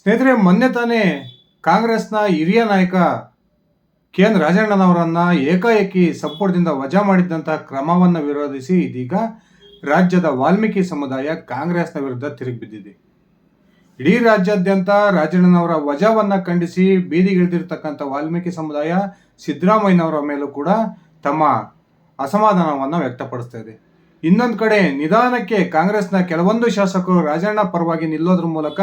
ಸ್ನೇಹಿತರೆ, ಮೊನ್ನೆ ತಾನೇ ಕಾಂಗ್ರೆಸ್ನ ಹಿರಿಯ ನಾಯಕ ಕೆ ಎನ್ ರಾಜಣ್ಣನವರನ್ನ ಏಕಾಏಕಿ ಸಂಪುಟದಿಂದ ವಜಾ ಮಾಡಿದ್ದಂತಹ ಕ್ರಮವನ್ನು ವಿರೋಧಿಸಿ ಇದೀಗ ರಾಜ್ಯದ ವಾಲ್ಮೀಕಿ ಸಮುದಾಯ ಕಾಂಗ್ರೆಸ್ನ ವಿರುದ್ಧ ತಿರುಗಿಬಿದ್ದಿದೆ ಇಡೀ ರಾಜ್ಯಾದ್ಯಂತ ರಾಜಣ್ಣನವರ ವಜಾವನ್ನ ಖಂಡಿಸಿ ಬೀದಿಗಿಳಿದಿರ್ತಕ್ಕಂಥ ವಾಲ್ಮೀಕಿ ಸಮುದಾಯ ಸಿದ್ದರಾಮಯ್ಯನವರ ಮೇಲೂ ಕೂಡ ತಮ್ಮ ಅಸಮಾಧಾನವನ್ನು ವ್ಯಕ್ತಪಡಿಸ್ತಾ ಇದೆ. ಇನ್ನೊಂದು ಕಡೆ ನಿಧಾನಕ್ಕೆ ಕಾಂಗ್ರೆಸ್ನ ಕೆಲವೊಂದು ಶಾಸಕರು ರಾಜಣ್ಣ ಪರವಾಗಿ ನಿಲ್ಲೋದ್ರ ಮೂಲಕ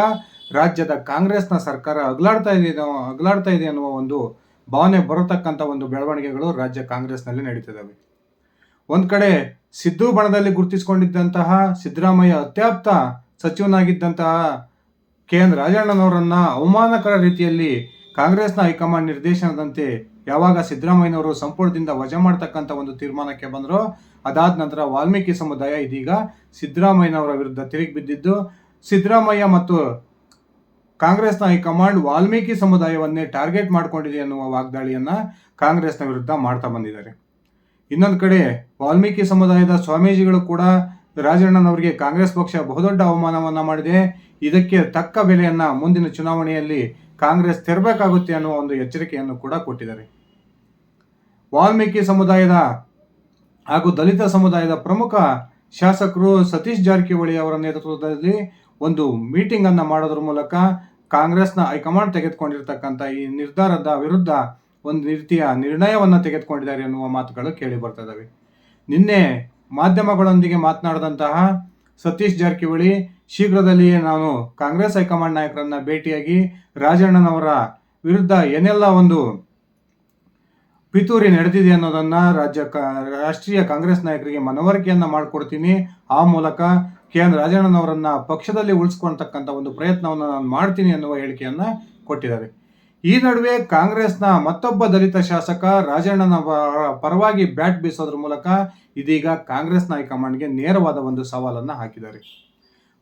ರಾಜ್ಯದ ಕಾಂಗ್ರೆಸ್ನ ಸರ್ಕಾರ ಅಗಲಾಡ್ತಾ ಇದೆ ಅಗಲಾಡ್ತಾ ಇದೆ ಅನ್ನುವ ಒಂದು ಭಾವನೆ ಬರತಕ್ಕಂಥ ಒಂದು ಬೆಳವಣಿಗೆಗಳು ರಾಜ್ಯ ಕಾಂಗ್ರೆಸ್ನಲ್ಲಿ ನಡೀತಿದ್ದಾವೆ. ಒಂದ್ ಕಡೆ ಸಿದ್ದು ಬಣದಲ್ಲಿ ಗುರುತಿಸಿಕೊಂಡಿದ್ದಂತಹ ಸಿದ್ದರಾಮಯ್ಯ ಅತ್ಯಾಪ್ತ ಸಚಿವನಾಗಿದ್ದಂತಹ ಕೆ ಎನ್ ರಾಜಣ್ಣನವರನ್ನ ಅವಮಾನಕರ ರೀತಿಯಲ್ಲಿ ಕಾಂಗ್ರೆಸ್ನ ಹೈಕಮಾಂಡ್ ನಿರ್ದೇಶನದಂತೆ ಯಾವಾಗ ಸಿದ್ದರಾಮಯ್ಯನವರು ಸಂಪುಟದಿಂದ ವಜಾ ಮಾಡ್ತಕ್ಕಂಥ ಒಂದು ತೀರ್ಮಾನಕ್ಕೆ ಬಂದರೋ, ಅದಾದ ನಂತರ ವಾಲ್ಮೀಕಿ ಸಮುದಾಯ ಇದೀಗ ಸಿದ್ದರಾಮಯ್ಯನವರ ವಿರುದ್ಧ ತಿರುಗಿ ಬಿದ್ದಿದ್ದು, ಸಿದ್ದರಾಮಯ್ಯ ಮತ್ತು ಕಾಂಗ್ರೆಸ್ನ ಹೈಕಮಾಂಡ್ ವಾಲ್ಮೀಕಿ ಸಮುದಾಯವನ್ನೇ ಟಾರ್ಗೆಟ್ ಮಾಡಿಕೊಂಡಿದೆ ಎನ್ನುವ ವಾಗ್ದಾಳಿಯನ್ನ ಕಾಂಗ್ರೆಸ್ನ ವಿರುದ್ಧ ಮಾಡ್ತಾ ಬಂದಿದ್ದಾರೆ. ಇನ್ನೊಂದು ಕಡೆ ವಾಲ್ಮೀಕಿ ಸಮುದಾಯದ ಸ್ವಾಮೀಜಿಗಳು ಕೂಡ ರಾಜಣ್ಣನವರಿಗೆ ಕಾಂಗ್ರೆಸ್ ಪಕ್ಷ ಬಹುದೊಡ್ಡ ಅವಮಾನವನ್ನ ಮಾಡಿದೆ. ಇದಕ್ಕೆ ತಕ್ಕ ಬೆಲೆಯನ್ನ ಮುಂದಿನ ಚುನಾವಣೆಯಲ್ಲಿ ಕಾಂಗ್ರೆಸ್ ತೆರಬೇಕಾಗುತ್ತೆ ಅನ್ನುವ ಒಂದು ಎಚ್ಚರಿಕೆಯನ್ನು ಕೂಡ ಕೊಟ್ಟಿದ್ದಾರೆ. ವಾಲ್ಮೀಕಿ ಸಮುದಾಯದ ಹಾಗೂ ದಲಿತ ಸಮುದಾಯದ ಪ್ರಮುಖ ಶಾಸಕರು ಸತೀಶ್ ಜಾರಕಿಹೊಳಿ ಅವರ ನೇತೃತ್ವದಲ್ಲಿ ಒಂದು ಮೀಟಿಂಗ್ ಅನ್ನ ಮಾಡೋದ್ರ ಮೂಲಕ ಕಾಂಗ್ರೆಸ್ನ ಹೈಕಮಾಂಡ್ ತೆಗೆದುಕೊಂಡಿರ್ತಕ್ಕಂಥ ಈ ನಿರ್ಧಾರದ ವಿರುದ್ಧ ಒಂದು ರೀತಿಯ ನಿರ್ಣಯವನ್ನ ತೆಗೆದುಕೊಂಡಿದ್ದಾರೆ ಎನ್ನುವ ಮಾತುಗಳು ಕೇಳಿ ಬರ್ತಾ ನಿನ್ನೆ ಮಾಧ್ಯಮಗಳೊಂದಿಗೆ ಮಾತನಾಡಿದಂತಹ ಸತೀಶ್ ಜಾರಕಿಹೊಳಿ ಶೀಘ್ರದಲ್ಲಿಯೇ ನಾನು ಕಾಂಗ್ರೆಸ್ ಹೈಕಮಾಂಡ್ ನಾಯಕರನ್ನ ಭೇಟಿಯಾಗಿ ರಾಜಣ್ಣನವರ ವಿರುದ್ಧ ಏನೆಲ್ಲ ಒಂದು ಪಿತೂರಿ ನಡೆದಿದೆ ಅನ್ನೋದನ್ನ ರಾಜ್ಯ ಕ- ರಾಷ್ಟ್ರೀಯ ಕಾಂಗ್ರೆಸ್ ನಾಯಕರಿಗೆ ಮನವರಿಕೆಯನ್ನ ಮಾಡಿಕೊಡ್ತೀನಿ. ಆ ಮೂಲಕ ಕೆ ಎನ್ ರಾಜಣ್ಣನವರನ್ನ ಪಕ್ಷದಲ್ಲಿ ಉಳಿಸ್ಕೊಳ್ತಕ್ಕಂಥ ಒಂದು ಪ್ರಯತ್ನವನ್ನು ನಾನು ಮಾಡ್ತೀನಿ ಅನ್ನುವ ಹೇಳಿಕೆಯನ್ನ ಕೊಟ್ಟಿದ್ದಾರೆ. ಈ ನಡುವೆ ಕಾಂಗ್ರೆಸ್ನ ಮತ್ತೊಬ್ಬ ದಲಿತ ಶಾಸಕ ರಾಜಣ್ಣನ ಪರವಾಗಿ ಬ್ಯಾಟ್ ಬೀಸೋದ್ರ ಮೂಲಕ ಇದೀಗ ಕಾಂಗ್ರೆಸ್ನ ಹೈಕಮಾಂಡ್ಗೆ ನೇರವಾದ ಒಂದು ಸವಾಲನ್ನು ಹಾಕಿದ್ದಾರೆ.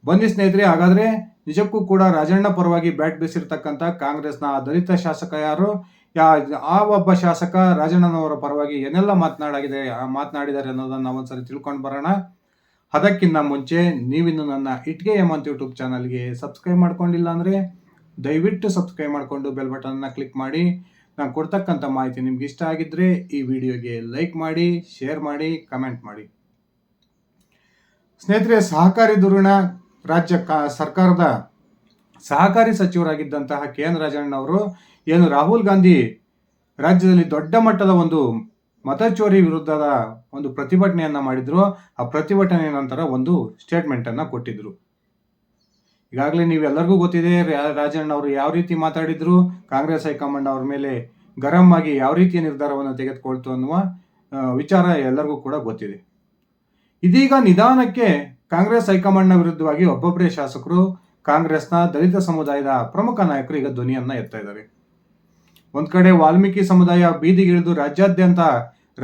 ಬನ್ನಿ ಸ್ನೇಹಿತರೆ, ಹಾಗಾದರೆ ನಿಜಕ್ಕೂ ಕೂಡ ರಾಜಣ್ಣ ಪರವಾಗಿ ಬ್ಯಾಟ್ ಬೀಸಿರ್ತಕ್ಕಂಥ ಕಾಂಗ್ರೆಸ್ನ ದಲಿತ ಶಾಸಕ ಯಾರು? ಯಾ, ಆ ಒಬ್ಬ ಶಾಸಕ ರಾಜಣ್ಣನವರ ಪರವಾಗಿ ಏನೆಲ್ಲ ಮಾತನಾಡಾಗಿದೆ ಮಾತನಾಡಿದ್ದಾರೆ ಅನ್ನೋದನ್ನ ನಾವು ಒಂದ್ಸರಿ ತಿಳ್ಕೊಂಡು ಬರೋಣ. ಅದಕ್ಕಿಂತ ಮುಂಚೆ ನೀವಿನ್ನು ನನ್ನ ಇಟ್ಗೆ ಹೇಮಂತ್ ಯೂಟ್ಯೂಬ್ ಚಾನಲ್ಗೆ ಸಬ್ಸ್ಕ್ರೈಬ್ ಮಾಡ್ಕೊಂಡಿಲ್ಲ ಅಂದರೆ ದಯವಿಟ್ಟು ಸಬ್ಸ್ಕ್ರೈಬ್ ಮಾಡಿಕೊಂಡು ಬೆಲ್ ಬಟನ್ನ ಕ್ಲಿಕ್ ಮಾಡಿ. ನಾನು ಕೊಡ್ತಕ್ಕಂಥ ಮಾಹಿತಿ ನಿಮ್ಗೆ ಇಷ್ಟ ಆಗಿದ್ರೆ ಈ ವಿಡಿಯೋಗೆ ಲೈಕ್ ಮಾಡಿ, ಶೇರ್ ಮಾಡಿ, ಕಮೆಂಟ್ ಮಾಡಿ. ಸ್ನೇಹಿತರೆ, ಸಹಕಾರಿ ದುರುಣ ರಾಜ್ಯ ಸರ್ಕಾರದ ಸಹಕಾರಿ ಸಚಿವರಾಗಿದ್ದಂತಹ ಕೆ ಎನ್ ರಾಜಣ್ಣವರು ಏನು ರಾಹುಲ್ ಗಾಂಧಿ ರಾಜ್ಯದಲ್ಲಿ ದೊಡ್ಡ ಮಟ್ಟದ ಒಂದು ಮತಚೋರಿ ವಿರುದ್ಧದ ಒಂದು ಪ್ರತಿಭಟನೆಯನ್ನ ಮಾಡಿದ್ರು. ಆ ಪ್ರತಿಭಟನೆ ನಂತರ ಒಂದು ಸ್ಟೇಟ್ಮೆಂಟ್ ಅನ್ನ ಕೊಟ್ಟಿದ್ರು. ಈಗಾಗಲೇ ನೀವೆಲ್ಲರಿಗೂ ಗೊತ್ತಿದೆ ರಾಜಣ್ಣ ಅವರು ಯಾವ ರೀತಿ ಮಾತಾಡಿದ್ರು, ಕಾಂಗ್ರೆಸ್ ಹೈಕಮಾಂಡ್ ಅವ್ರ ಮೇಲೆ ಗರಂ ಆಗಿ ಯಾವ ರೀತಿಯ ನಿರ್ಧಾರವನ್ನು ತೆಗೆದುಕೊಳ್ತು ಅನ್ನುವ ವಿಚಾರ ಎಲ್ಲರಿಗೂ ಕೂಡ ಗೊತ್ತಿದೆ. ಇದೀಗ ನಿಧಾನಕ್ಕೆ ಕಾಂಗ್ರೆಸ್ ಹೈಕಮಾಂಡ್ನ ವಿರುದ್ಧವಾಗಿ ಒಬ್ಬೊಬ್ಬರೇ ಶಾಸಕರು ಕಾಂಗ್ರೆಸ್ನ ದಲಿತ ಸಮುದಾಯದ ಪ್ರಮುಖ ನಾಯಕರು ಈಗ ಧ್ವನಿಯನ್ನ ಎತ್ತಾ ಇದ್ದಾರೆ. ಒಂದ್ ಕಡೆ ವಾಲ್ಮೀಕಿ ಸಮುದಾಯ ಬೀದಿಗಿಳಿದು ರಾಜ್ಯಾದ್ಯಂತ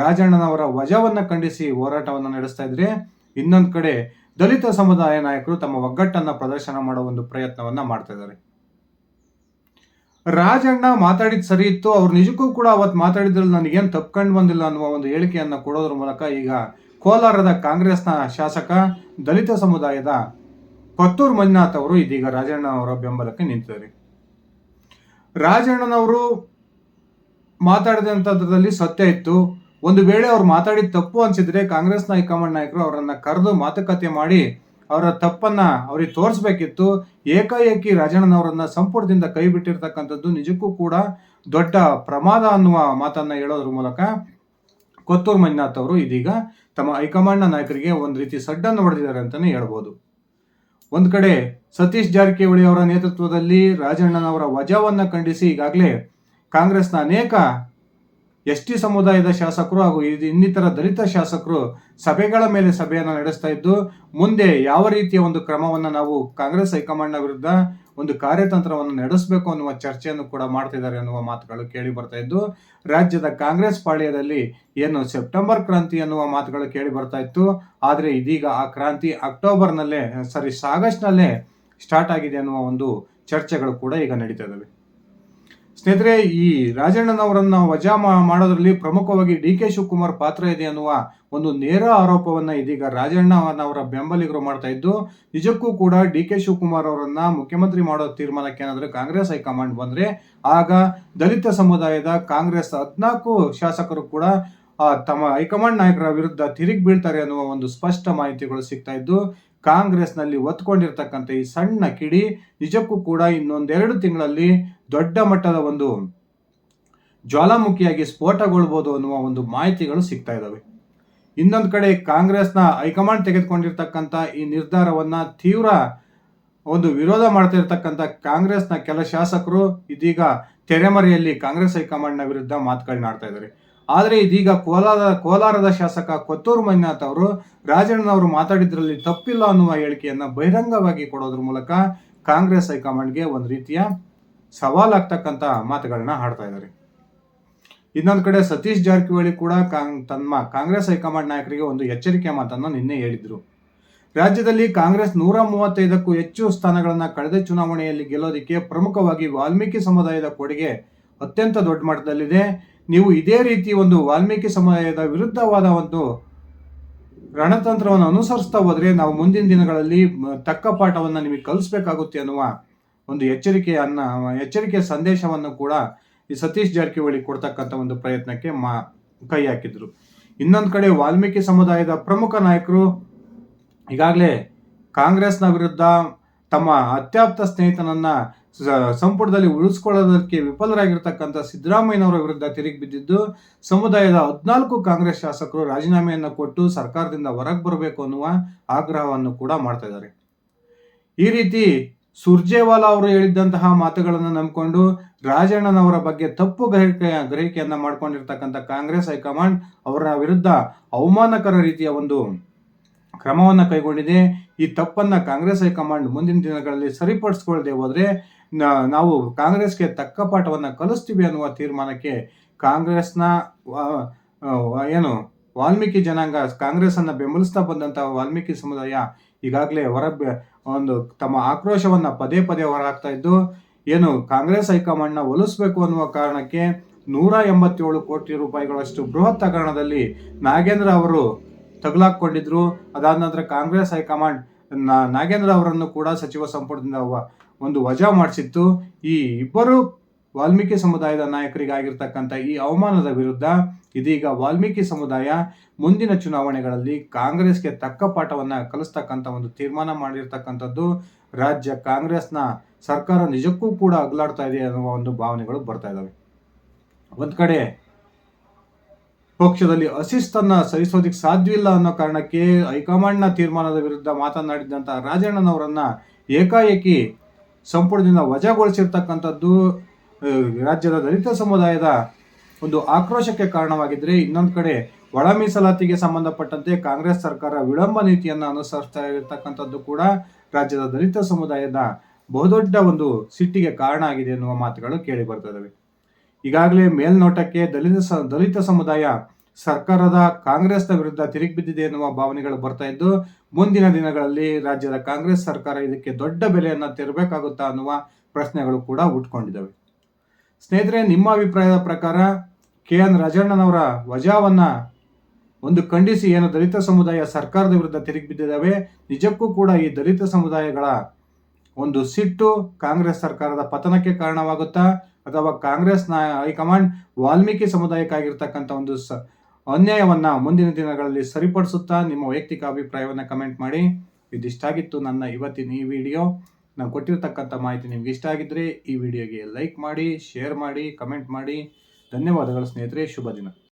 ರಾಜಣ್ಣನವರ ವಜಾವನ್ನ ಖಂಡಿಸಿ ಹೋರಾಟವನ್ನ ನಡೆಸ್ತಾ ಇದ್ರೆ, ಇನ್ನೊಂದ್ ಕಡೆ ದಲಿತ ಸಮುದಾಯ ನಾಯಕರು ತಮ್ಮ ಒಗ್ಗಟ್ಟನ್ನ ಪ್ರದರ್ಶನ ಮಾಡೋ ಒಂದು ಪ್ರಯತ್ನವನ್ನ ಮಾಡ್ತಾ ಇದ್ದಾರೆ. ರಾಜಣ್ಣ ಮಾತಾಡಿದ ಸರಿ ಇತ್ತು, ಅವ್ರು ನಿಜಕ್ಕೂ ಕೂಡ ಅವತ್ತು ಮಾತಾಡಿದ್ರಲ್ಲಿ ನನಗೇನು ತಪ್ಕೊಂಡು ಬಂದಿಲ್ಲ ಅನ್ನುವ ಒಂದು ಹೇಳಿಕೆಯನ್ನ ಕೊಡೋದ್ರ ಮೂಲಕ ಈಗ ಕೋಲಾರದ ಕಾಂಗ್ರೆಸ್ನ ಶಾಸಕ ದಲಿತ ಸಮುದಾಯದ ಪತ್ತೂರ್ ಮಂಜುನಾಥ್ ಅವರು ಇದೀಗ ರಾಜಣ್ಣ ಅವರ ಬೆಂಬಲಕ್ಕೆ ನಿಂತಿದ್ದಾರೆ. ರಾಜಣ್ಣನವರು ಮಾತಾಡಿದಂಥದ್ರಲ್ಲಿ ಸತ್ಯ ಇತ್ತು. ಒಂದು ವೇಳೆ ಅವ್ರು ಮಾತಾಡಿದ ತಪ್ಪು ಅನ್ಸಿದ್ರೆ ಕಾಂಗ್ರೆಸ್ನ ಹೈಕಮಾಂಡ್ ನಾಯಕರು ಅವರನ್ನ ಕರೆದು ಮಾತುಕತೆ ಮಾಡಿ ಅವರ ತಪ್ಪನ್ನ ಅವ್ರಿಗೆ ತೋರಿಸ್ಬೇಕಿತ್ತು. ಏಕಾಏಕಿ ರಾಜಣ್ಣನವರನ್ನ ಸಂಪುಟದಿಂದ ಕೈ ಬಿಟ್ಟಿರ್ತಕ್ಕಂಥದ್ದು ನಿಜಕ್ಕೂ ಕೂಡ ದೊಡ್ಡ ಪ್ರಮಾದ ಅನ್ನುವ ಮಾತನ್ನ ಹೇಳೋದ್ರ ಮೂಲಕ ಕೊತ್ತೂರು ಮಂಜುನಾಥ್ ಅವರು ಇದೀಗ ತಮ್ಮ ಹೈಕಮಾಂಡ್ನ ನಾಯಕರಿಗೆ ಒಂದು ರೀತಿ ಸಡ್ಡನ್ನು ಹೊಡೆದಿದ್ದಾರೆ ಅಂತಾನೆ ಹೇಳ್ಬೋದು. ಒಂದ್ ಕಡೆ ಸತೀಶ್ ಜಾರಕಿಹೊಳಿ ಅವರ ನೇತೃತ್ವದಲ್ಲಿ ರಾಜಣ್ಣನವರ ವಜಾವನ್ನು ಖಂಡಿಸಿ ಈಗಾಗಲೇ ಕಾಂಗ್ರೆಸ್ನ ಅನೇಕ ಎಸ್ ಟಿ ಸಮುದಾಯದ ಶಾಸಕರು ಹಾಗೂ ಇನ್ನಿತರ ದಲಿತ ಶಾಸಕರು ಸಭೆಗಳ ಮೇಲೆ ಸಭೆಯನ್ನು ನಡೆಸ್ತಾ ಇದ್ದು, ಮುಂದೆ ಯಾವ ರೀತಿಯ ಒಂದು ಕ್ರಮವನ್ನು ನಾವು ಕಾಂಗ್ರೆಸ್ ಹೈಕಮಾಂಡ್ನ ವಿರುದ್ಧ ಒಂದು ಕಾರ್ಯತಂತ್ರವನ್ನು ನಡೆಸಬೇಕು ಅನ್ನುವ ಚರ್ಚೆಯನ್ನು ಕೂಡ ಮಾಡ್ತಿದ್ದಾರೆ ಅನ್ನುವ ಮಾತುಗಳು ಕೇಳಿ ಬರ್ತಾ ಇದ್ದು, ರಾಜ್ಯದ ಕಾಂಗ್ರೆಸ್ ಪಾಳ್ಯದಲ್ಲಿ ಏನು ಸೆಪ್ಟೆಂಬರ್ ಕ್ರಾಂತಿ ಅನ್ನುವ ಮಾತುಗಳು ಕೇಳಿ ಬರ್ತಾ ಇತ್ತು. ಆದರೆ ಇದೀಗ ಆ ಕ್ರಾಂತಿ ಅಕ್ಟೋಬರ್ನಲ್ಲೇ ಸಾರಿ ಆಗಸ್ಟ್ನಲ್ಲೇ ಸ್ಟಾರ್ಟ್ ಆಗಿದೆ ಅನ್ನುವ ಒಂದು ಚರ್ಚೆಗಳು ಕೂಡ ಈಗ ನಡೀತಾ ಇದ್ದಾವೆ. ಸ್ನೇಹಿತರೆ, ಈ ರಾಜಣ್ಣನವರನ್ನ ವಜಾ ಮಾಡೋದ್ರಲ್ಲಿ ಪ್ರಮುಖವಾಗಿ ಡಿ ಕೆ ಶಿವಕುಮಾರ್ ಪಾತ್ರ ಇದೆ ಅನ್ನುವ ಒಂದು ನೇರ ಆರೋಪವನ್ನ ಇದೀಗ ರಾಜಣ್ಣನವರ ಬೆಂಬಲಿಗರು ಮಾಡ್ತಾ ಇದ್ದು, ನಿಜಕ್ಕೂ ಕೂಡ ಡಿ ಕೆ ಶಿವಕುಮಾರ್ ಅವರನ್ನ ಮುಖ್ಯಮಂತ್ರಿ ಮಾಡೋ ತೀರ್ಮಾನಕ್ಕೆ ಏನಾದ್ರೆ ಕಾಂಗ್ರೆಸ್ ಹೈಕಮಾಂಡ್ ಬಂದ್ರೆ, ಆಗ ದಲಿತ ಸಮುದಾಯದ ಕಾಂಗ್ರೆಸ್ ಹದ್ನಾಲ್ಕು ಶಾಸಕರು ಕೂಡ ತಮ್ಮ ಹೈಕಮಾಂಡ್ ನಾಯಕರ ವಿರುದ್ಧ ತಿರುಗಿ ಬೀಳ್ತಾರೆ ಅನ್ನುವ ಒಂದು ಸ್ಪಷ್ಟ ಮಾಹಿತಿಗಳು ಸಿಗ್ತಾ ಇದ್ದು ಕಾಂಗ್ರೆಸ್ನಲ್ಲಿ ಒತ್ಕೊಂಡಿರ್ತಕ್ಕಂಥ ಈ ಸಣ್ಣ ಕಿಡಿ ನಿಜಕ್ಕೂ ಕೂಡ ಇನ್ನೊಂದೆರಡು ತಿಂಗಳಲ್ಲಿ ದೊಡ್ಡ ಮಟ್ಟದ ಒಂದು ಜ್ವಾಲಾಮುಖಿಯಾಗಿ ಸ್ಫೋಟಗೊಳ್ಬೋದು ಅನ್ನುವ ಒಂದು ಮಾಹಿತಿಗಳು ಸಿಗ್ತಾ ಇದ್ದಾವೆ. ಇನ್ನೊಂದು ಕಡೆ ಕಾಂಗ್ರೆಸ್ನ ಹೈಕಮಾಂಡ್ ತೆಗೆದುಕೊಂಡಿರ್ತಕ್ಕಂಥ ಈ ನಿರ್ಧಾರವನ್ನ ತೀವ್ರ ಒಂದು ವಿರೋಧ ಮಾಡ್ತಾ ಇರ್ತಕ್ಕಂಥ ಕಾಂಗ್ರೆಸ್ನ ಕೆಲ ಶಾಸಕರು ಇದೀಗ ತೆರೆಮರೆಯಲ್ಲಿ ಕಾಂಗ್ರೆಸ್ ಹೈಕಮಾಂಡ್ನ ವಿರುದ್ಧ ಮಾತುಗಳನ್ನಾಡ್ತಾ ಇದ್ದಾರೆ. ಆದರೆ ಇದೀಗ ಕೋಲಾರ, ಕೋಲಾರದ ಶಾಸಕ ಕೊತ್ತೂರು ಮಂಜುನಾಥ್ ಅವರು ರಾಜಣ್ಣನವರು ಮಾತಾಡಿದ್ರಲ್ಲಿ ತಪ್ಪಿಲ್ಲ ಅನ್ನುವ ಹೇಳಿಕೆಯನ್ನ ಬಹಿರಂಗವಾಗಿ ಕೊಡೋದ್ರ ಮೂಲಕ ಕಾಂಗ್ರೆಸ್ ಹೈಕಮಾಂಡ್ಗೆ ಒಂದು ರೀತಿಯ ಸವಾಲಾಗ್ತಕ್ಕಂಥ ಮಾತುಗಳನ್ನ ಹಾಡ್ತಾ ಇದ್ದಾರೆ. ಇನ್ನೊಂದು ಕಡೆ ಸತೀಶ್ ಜಾರಕಿಹೊಳಿ ಕೂಡ ಕಾಂಗ್ ತಮ್ಮ ಕಾಂಗ್ರೆಸ್ ಹೈಕಮಾಂಡ್ ನಾಯಕರಿಗೆ ಒಂದು ಎಚ್ಚರಿಕೆ ಮಾತನ್ನು ನಿನ್ನೆ ಹೇಳಿದ್ರು. ರಾಜ್ಯದಲ್ಲಿ ಕಾಂಗ್ರೆಸ್ ನೂರ ಮೂವತ್ತೈದಕ್ಕೂ ಹೆಚ್ಚು ಸ್ಥಾನಗಳನ್ನು ಕಳೆದ ಚುನಾವಣೆಯಲ್ಲಿ ಗೆಲ್ಲೋದಕ್ಕೆ ಪ್ರಮುಖವಾಗಿ ವಾಲ್ಮೀಕಿ ಸಮುದಾಯದ ಕೊಡುಗೆ ಅತ್ಯಂತ ದೊಡ್ಡ ಮಟ್ಟದಲ್ಲಿದೆ. ನೀವು ಇದೇ ರೀತಿ ಒಂದು ವಾಲ್ಮೀಕಿ ಸಮುದಾಯದ ವಿರುದ್ಧವಾದ ಒಂದು ರಣತಂತ್ರವನ್ನು ಅನುಸರಿಸ್ತಾ ಹೋದರೆ ನಾವು ಮುಂದಿನ ದಿನಗಳಲ್ಲಿ ತಕ್ಕ ಪಾಠವನ್ನು ನಿಮಗೆ ಕಲಿಸ್ಬೇಕಾಗುತ್ತೆ ಅನ್ನುವ ಒಂದು ಎಚ್ಚರಿಕೆಯನ್ನ ಎಚ್ಚರಿಕೆಯ ಸಂದೇಶವನ್ನು ಕೂಡ ಈ ಸತೀಶ್ ಜಾರಕಿಹೊಳಿ ಕೊಡ್ತಕ್ಕಂಥ ಒಂದು ಪ್ರಯತ್ನಕ್ಕೆ ಮಾ, ಕೈ ಹಾಕಿದ್ರು. ಇನ್ನೊಂದು ಕಡೆ ವಾಲ್ಮೀಕಿ ಸಮುದಾಯದ ಪ್ರಮುಖ ನಾಯಕರು ಈಗಾಗಲೇ ಕಾಂಗ್ರೆಸ್ನ ವಿರುದ್ಧ ತಮ್ಮ ಅತ್ಯಾಪ್ತ ಸ್ನೇಹಿತನನ್ನ ಸಂಪುಟದಲ್ಲಿ ಉಳಿಸ್ಕೊಳ್ಳೋದಕ್ಕೆ ವಿಫಲರಾಗಿರ್ತಕ್ಕಂಥ ಸಿದ್ದರಾಮಯ್ಯನವರ ವಿರುದ್ಧ ತಿರುಗಿ ಬಿದ್ದಿದ್ದು, ಸಮುದಾಯದ ಹದಿನಾಲ್ಕು ಕಾಂಗ್ರೆಸ್ ಶಾಸಕರು ರಾಜೀನಾಮೆಯನ್ನು ಕೊಟ್ಟು ಸರ್ಕಾರದಿಂದ ಹೊರಗೆ ಬರಬೇಕು ಅನ್ನುವ ಆಗ್ರಹವನ್ನು ಕೂಡ ಮಾಡ್ತಾ ಇದ್ದಾರೆ. ಈ ರೀತಿ ಸುರ್ಜೇವಾಲಾ ಅವರು ಹೇಳಿದ್ದಂತಹ ಮಾತುಗಳನ್ನು ನಂಬಿಕೊಂಡು ರಾಜಣ್ಣನವರ ಬಗ್ಗೆ ತಪ್ಪು ಗ್ರಹಿಕೆ, ಗ್ರಹಿಕೆಯನ್ನ ಮಾಡ್ಕೊಂಡಿರ್ತಕ್ಕಂಥ ಕಾಂಗ್ರೆಸ್ ಹೈಕಮಾಂಡ್ ಅವರ ವಿರುದ್ಧ ಅವಮಾನಕರ ರೀತಿಯ ಒಂದು ಕ್ರಮವನ್ನು ಕೈಗೊಂಡಿದೆ. ಈ ತಪ್ಪನ್ನ ಕಾಂಗ್ರೆಸ್ ಹೈಕಮಾಂಡ್ ಮುಂದಿನ ದಿನಗಳಲ್ಲಿ ಸರಿಪಡಿಸ್ಕೊಳ್ಳದೆ ಹೋದರೆ ನಾವು ಕಾಂಗ್ರೆಸ್ಗೆ ತಕ್ಕ ಪಾಠವನ್ನ ಕಲಿಸ್ತೀವಿ ಅನ್ನುವ ತೀರ್ಮಾನಕ್ಕೆ ಕಾಂಗ್ರೆಸ್ನ ಏನು, ವಾಲ್ಮೀಕಿ ಜನಾಂಗ ಕಾಂಗ್ರೆಸ್ ಅನ್ನ ಬೆಂಬಲಿಸ್ತಾ ಬಂದಂತಹ ವಾಲ್ಮೀಕಿ ಸಮುದಾಯ ಈಗಾಗಲೇ ಹೊರ ಒಂದು ತಮ್ಮ ಆಕ್ರೋಶವನ್ನ ಪದೇ ಪದೇ ಹೊರಹಾಕ್ತಾ ಇದ್ದು, ಏನು, ಕಾಂಗ್ರೆಸ್ ಹೈಕಮಾಂಡ್ನ ಒಲಿಸಬೇಕು ಅನ್ನುವ ಕಾರಣಕ್ಕೆ ನೂರ ಎಂಬತ್ತೇಳು ಕೋಟಿ ರೂಪಾಯಿಗಳಷ್ಟು ಬೃಹತ್ ಹಗರಣದಲ್ಲಿ ನಾಗೇಂದ್ರ ಅವರು ತಗಲಾಕ್ಕೊಂಡಿದ್ರು. ಅದಾದ ನಂತರ ಕಾಂಗ್ರೆಸ್ ಹೈಕಮಾಂಡ್ ನಾಗೇಂದ್ರ ಅವರನ್ನು ಕೂಡ ಸಚಿವ ಸಂಪುಟದಿಂದ ಒಂದು ವಜಾ ಮಾಡಿಸಿತ್ತು. ಈ ಇಬ್ಬರು ವಾಲ್ಮೀಕಿ ಸಮುದಾಯದ ನಾಯಕರಿಗಾಗಿರ್ತಕ್ಕಂಥ ಈ ಅವಮಾನದ ವಿರುದ್ಧ ಇದೀಗ ವಾಲ್ಮೀಕಿ ಸಮುದಾಯ ಮುಂದಿನ ಚುನಾವಣೆಗಳಲ್ಲಿ ಕಾಂಗ್ರೆಸ್ಗೆ ತಕ್ಕ ಪಾಠವನ್ನ ಕಲಿಸ್ತಕ್ಕಂಥ ಒಂದು ತೀರ್ಮಾನ ಮಾಡಿರ್ತಕ್ಕಂಥದ್ದು. ರಾಜ್ಯ ಕಾಂಗ್ರೆಸ್ನ ಸರ್ಕಾರ ನಿಜಕ್ಕೂ ಕೂಡ ಅಗಲಾಡ್ತಾ ಇದೆ ಅನ್ನುವ ಒಂದು ಭಾವನೆಗಳು ಬರ್ತಾ ಇದ್ದಾವೆ ಒಂದು ಕಡೆ ಪಕ್ಷದಲ್ಲಿ ಅಶಿಸ್ತನ್ನ ಸಹಿಸೋದಿಕ್ ಸಾಧ್ಯವಿಲ್ಲ ಅನ್ನೋ ಕಾರಣಕ್ಕೆ ಹೈಕಮಾಂಡ್ನ ತೀರ್ಮಾನದ ವಿರುದ್ಧ ಮಾತನಾಡಿದಂತ ರಾಜಣ್ಣನವರನ್ನ ಏಕಾಏಕಿ ಸಂಪುಟದಿಂದ ವಜಾಗೊಳಿಸಿರ್ತಕ್ಕಂಥದ್ದು ರಾಜ್ಯದ ದಲಿತ ಸಮುದಾಯದ ಒಂದು ಆಕ್ರೋಶಕ್ಕೆ ಕಾರಣವಾಗಿದ್ದರೆ ಇನ್ನೊಂದು ಕಡೆ ಒಳ ಮೀಸಲಾತಿಗೆ ಸಂಬಂಧಪಟ್ಟಂತೆ ಕಾಂಗ್ರೆಸ್ ಸರ್ಕಾರ ವಿಳಂಬ ನೀತಿಯನ್ನು ಅನುಸರಿಸ್ತಾ ಇರತಕ್ಕಂಥದ್ದು ಕೂಡ ರಾಜ್ಯದ ದಲಿತ ಸಮುದಾಯದ ಬಹುದೊಡ್ಡ ಒಂದು ಸಿಟ್ಟಿಗೆ ಕಾರಣ ಆಗಿದೆ ಎನ್ನುವ ಮಾತುಗಳು ಕೇಳಿ ಬರ್ತದವೆ ಈಗಾಗಲೇ ಮೇಲ್ನೋಟಕ್ಕೆ ದಲಿತ ದಲಿತ ಸಮುದಾಯ ಸರ್ಕಾರದ ಕಾಂಗ್ರೆಸ್ನ ವಿರುದ್ಧ ತಿರುಗಿ ಬಿದ್ದಿದೆ ಎನ್ನುವ ಭಾವನೆಗಳು ಬರ್ತಾ ಇದ್ದು, ಮುಂದಿನ ದಿನಗಳಲ್ಲಿ ರಾಜ್ಯದ ಕಾಂಗ್ರೆಸ್ ಸರ್ಕಾರ ಇದಕ್ಕೆ ದೊಡ್ಡ ಬೆಲೆಯನ್ನ ತೆರಬೇಕಾಗುತ್ತಾ ಅನ್ನುವ ಪ್ರಶ್ನೆಗಳು ಕೂಡ ಉಟ್ಕೊಂಡಿದ್ದಾವೆ. ಸ್ನೇಹಿತರೆ, ನಿಮ್ಮ ಅಭಿಪ್ರಾಯದ ಪ್ರಕಾರ ಕೆ ಎನ್ ರಾಜಣ್ಣನವರ ವಜಾವನ್ನ ಒಂದು ಖಂಡಿಸಿ ಏನು ದಲಿತ ಸಮುದಾಯ ಸರ್ಕಾರದ ವಿರುದ್ಧ ತಿರುಗಿ ಬಿದ್ದಿದ್ದಾವೆ? ನಿಜಕ್ಕೂ ಕೂಡ ಈ ದಲಿತ ಸಮುದಾಯಗಳ ಒಂದು ಸಿಟ್ಟು ಕಾಂಗ್ರೆಸ್ ಸರ್ಕಾರದ ಪತನಕ್ಕೆ ಕಾರಣವಾಗುತ್ತಾ, ಅಥವಾ ಕಾಂಗ್ರೆಸ್ನ ಹೈಕಮಾಂಡ್ ವಾಲ್ಮೀಕಿ ಸಮುದಾಯಕ್ಕಾಗಿರ್ತಕ್ಕಂಥ ಒಂದು ಸ, ಅನ್ಯಾಯವನ್ನ ಮುಂದಿನ ದಿನಗಳಲ್ಲಿ ಸರಿಪಡಿಸುತ್ತಾ, ನಿಮ್ಮ ವೈಯಕ್ತಿಕ ಅಭಿಪ್ರಾಯವನ್ನು ಕಮೆಂಟ್ ಮಾಡಿ. ಇದಿಷ್ಟಾಗಿತ್ತು ನನ್ನ ಇವತ್ತಿನ ಈ ವಿಡಿಯೋ. ನಾನು ಕೊಟ್ಟಿರ್ತಕ್ಕಂಥ ಮಾಹಿತಿ ನಿಮ್ಗೆ ಇಷ್ಟ ಆಗಿದ್ರೆ ಈ ವಿಡಿಯೋಗೆ ಲೈಕ್ ಮಾಡಿ, ಶೇರ್ ಮಾಡಿ, ಕಮೆಂಟ್ ಮಾಡಿ. ಧನ್ಯವಾದಗಳು ಸ್ನೇಹಿತರೆ, ಶುಭ ದಿನ.